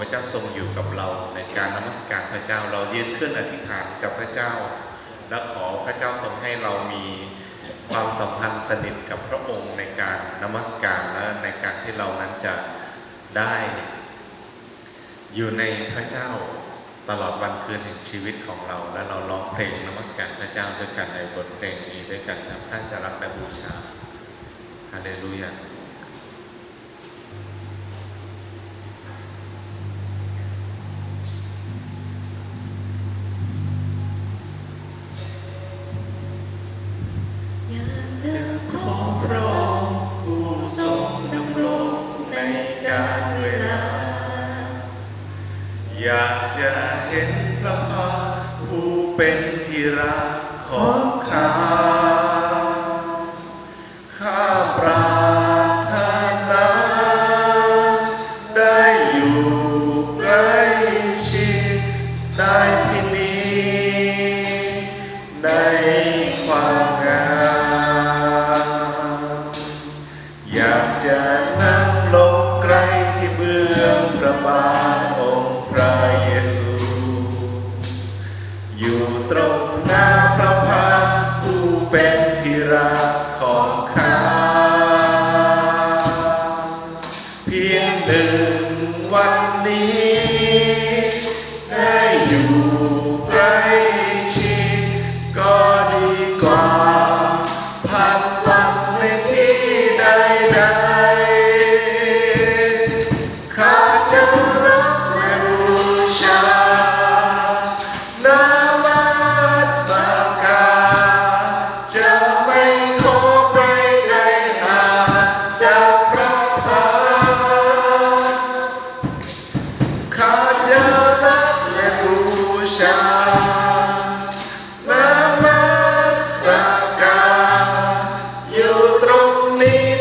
พระเจ้าทรงอยู่กับเราในการนมัสการพระเจ้าเราเยืนขึ้นอธิษฐานกับพระเจ้า และขอพระเจ้าทรงให้เรามีความสัมพันธ์สนิทกับพระองค์ในการนมัสการและในการที่เรานั้นจะได้อยู่ในพระเจ้าตลอดวันคืนแห่งชีวิตของเรา และเราร้องเพลงนมัสการพระเจ้าด้วยกันในบทเพลงนี้ด้วยกันทำท่านจะรักและบูชาฮาเลลูยา อยากเจะเห็นพระผู้เป็นที่รักของข้า ถึงวันนี้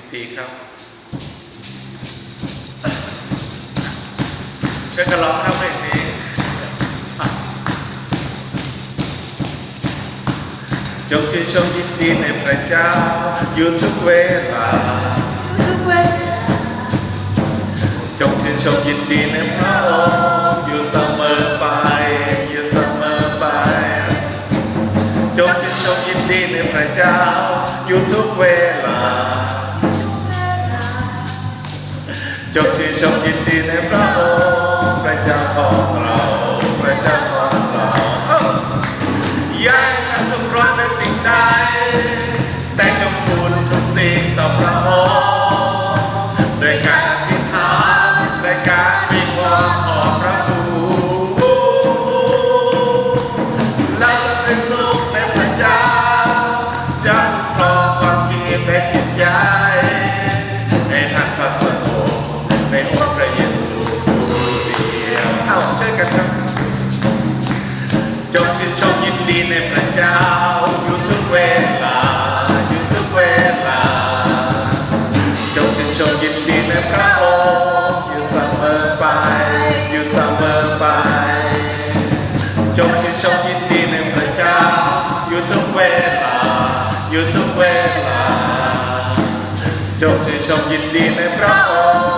ยินดีครับช่วยกันร้องครับเพลงนี้จงชื่นชมยินดีในพระเจ้าอยู่ทุกเวลา สิทธิ์ต่อพระอ ยู่ทุกเวลาจบชื่นชมยินดีในพระองค์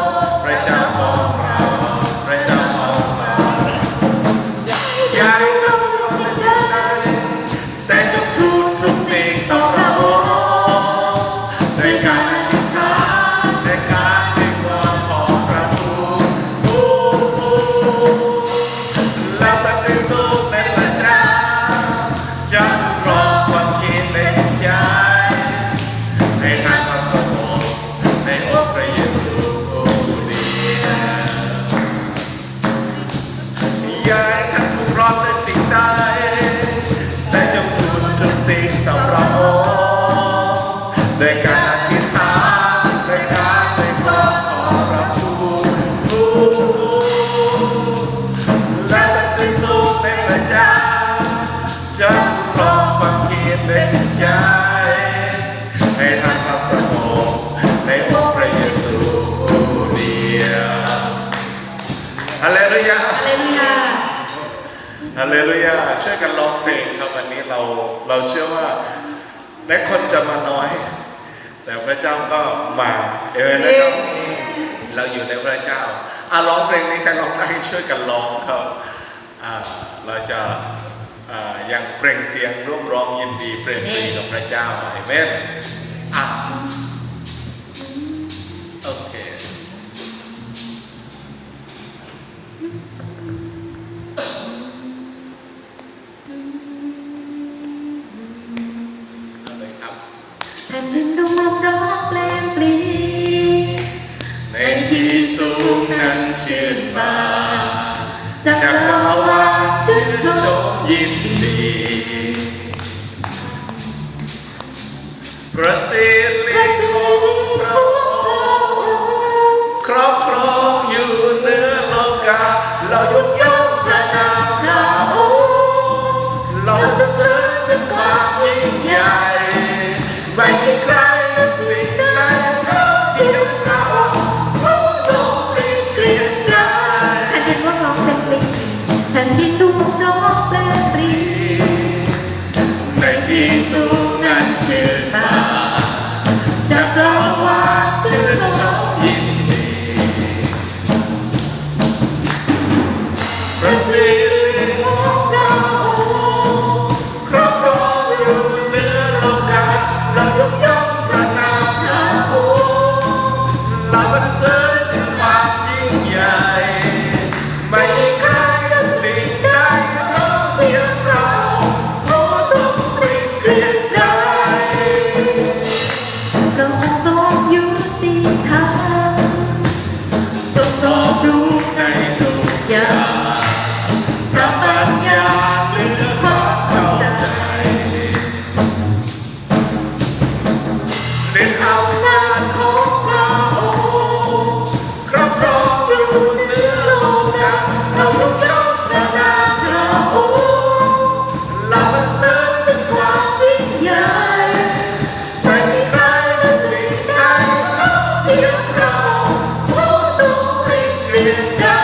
กับเราด้วยกัน เลลูยาช่วยกันร้องเพลงครับวันนี้เราเราเชื่อว่าแม้คนจะมาน้อย แต่พระเจ้าก็มาเอเมนนะครับเราอยู่ในพระเจ้าอะร้องเพลงนี้กันร้องได้ช่วยกันร้องครับอ่าเราจะอ่ายังเปล่งเสียงร่วมร้องยินดีเปล่งปรีกับพระเจ้าเอเมนอะ Yeah.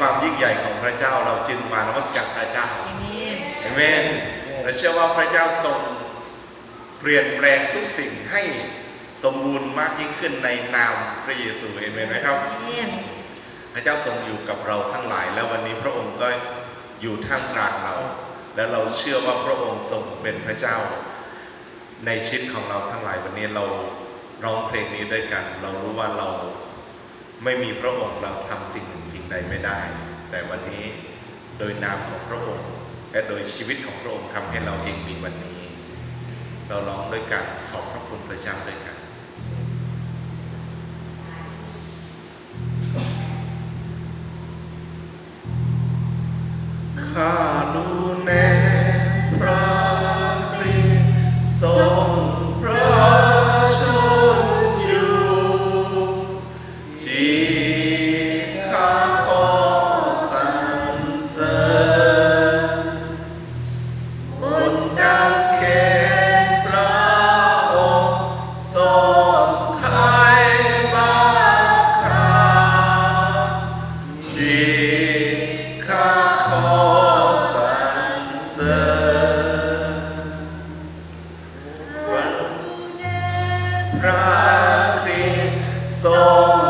ความยิ่งใหญ่ของพระเจ้าเราจึงมานมัสการพระเจ้าอาเมนเอเมนเราเชื่อว่าพระเจ้าทรงเปลี่ยนแปลงทุกสิ่งให้สมบูรณ์มากยิ่งขึ้นในนามพระเยซูเอเมนไหมครับอาเมนพระเจ้าทรงอยู่กับเราทั้งหลาย แล้ววันนี้พระองค์ก็อยู่ท่ามกลางเรา และเราเชื่อว่าพระองค์ทรงเป็นพระเจ้า ในชีวิตของเราทั้งหลายวันนี้เราร้องเพลงนี้ด้วยกัน เรารู้ว่าเรา ไม่มีพระองค์เราทำสิ่งหนึ่งสิ่งใดไม่ได้ แต่วันนี้โดยนามของพระองค์ และโดยชีวิตของพระองค์ทำให้เราเองมีวันนี้ เราร้องด้วยกันขอบพระคุณพระเจ้าด้วยกัน พระคริสทรง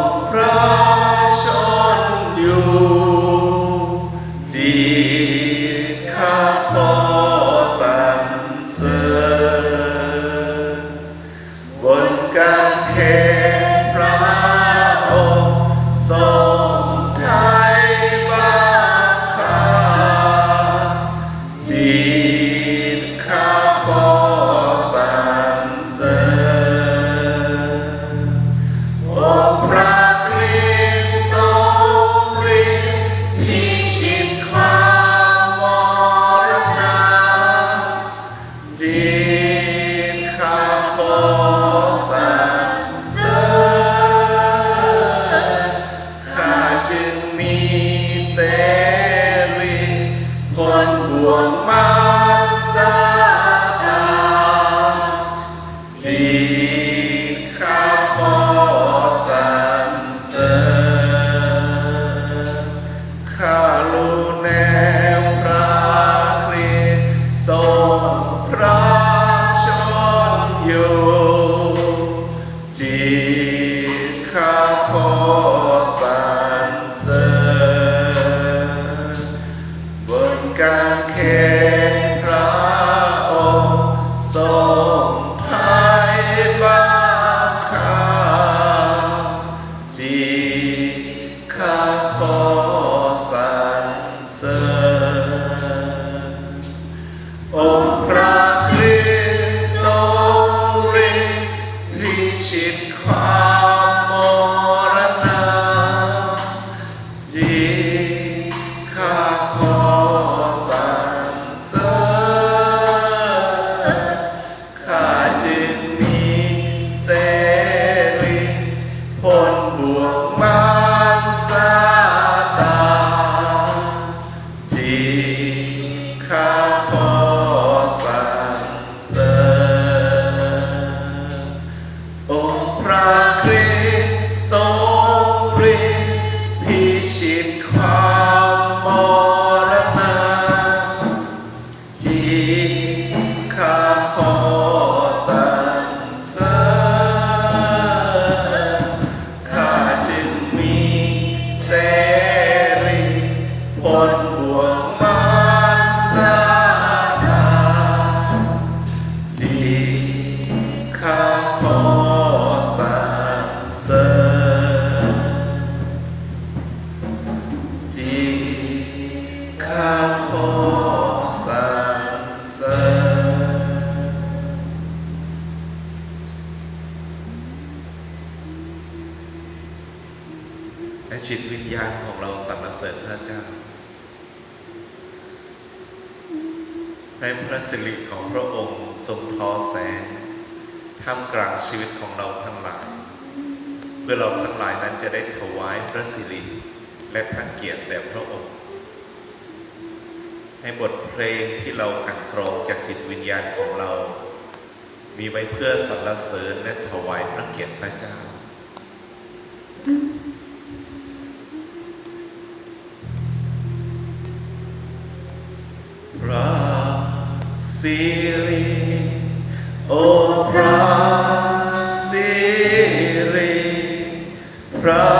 ข้าขาณของเราสรรเสริญพระเจ้าในพระสิริของพระองค์ทรงทอแสงท่ามกลางชีวิตของเราทั้งหลาย เพื่อเราทั้งหลายนั้นจะได้ถวายพระสิริและพระเกียรติแด่พระองค์ให้บทเพลงที่เรากันกรองจากจิตวิญญาณของเรา มีไว้เพื่อสรรเสริญและถวายพระเกียรติพระเจ้า Siri, O oh, Pra, Siri, Pra.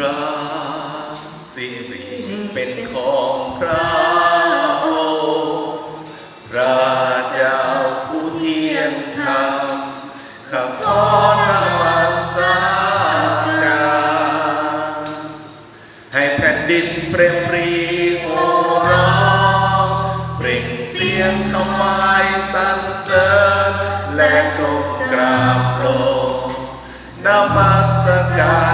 ระสิริเป็นของพระองค์พระเจ้าผู้เที่ยงธรรมขับพ้อนนวัสการให้แผ่นดินเปรมปรีโอร้องเปล่งเสียงขวายสรรเสริญและกลมกราบลงนมัสการ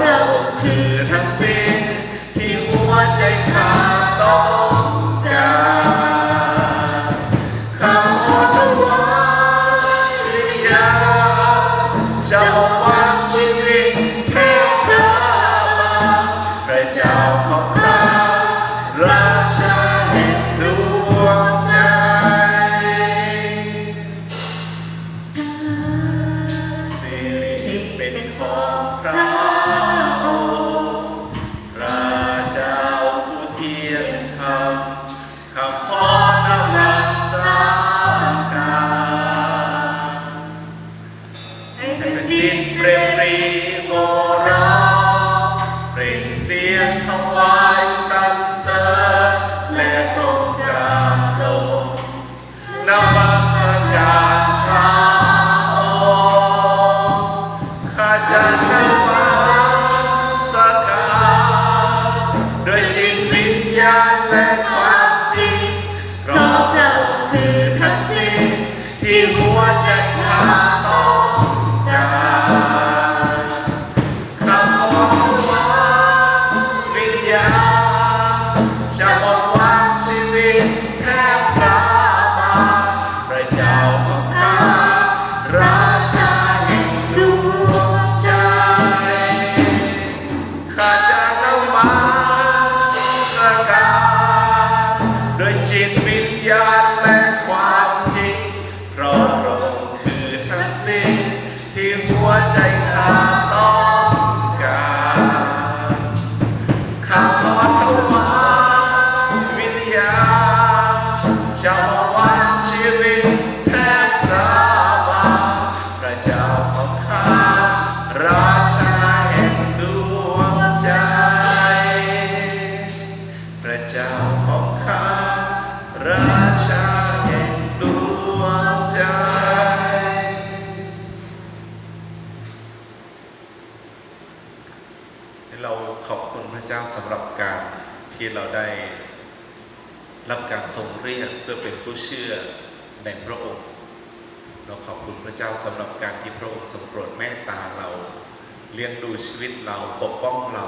เราคือทั้งสิ้นที่หัวใจขาดต่อ ดินเปรรีโมราเปล่งเสียงถวายสรเสริญและตรงกลาโลกนำ 아 ที่เราได้รับการทรงเรียกเพื่อเป็นผู้เชื่อในพระองค์ เราขอบคุณพระเจ้าสำหรับการที่พระองค์ทรงโปรดเมตตาเรา เลี้ยงดูชีวิตเราปกป้องเรา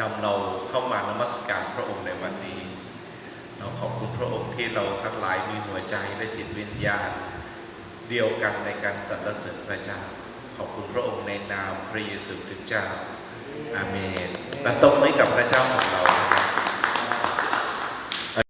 นำเราเข้ามานมัสการพระองค์ในวันนี้ เราขอบคุณพระองค์ที่เราทั้งหลายมีหัวใจและจิตวิญญาณ เดียวกันในการสรรเสริญพระเจ้า ขอบคุณพระองค์ในนามพระเยซูคริสต์เจ้า อาเมนและตรงไม้กับพระเจ้าของเรา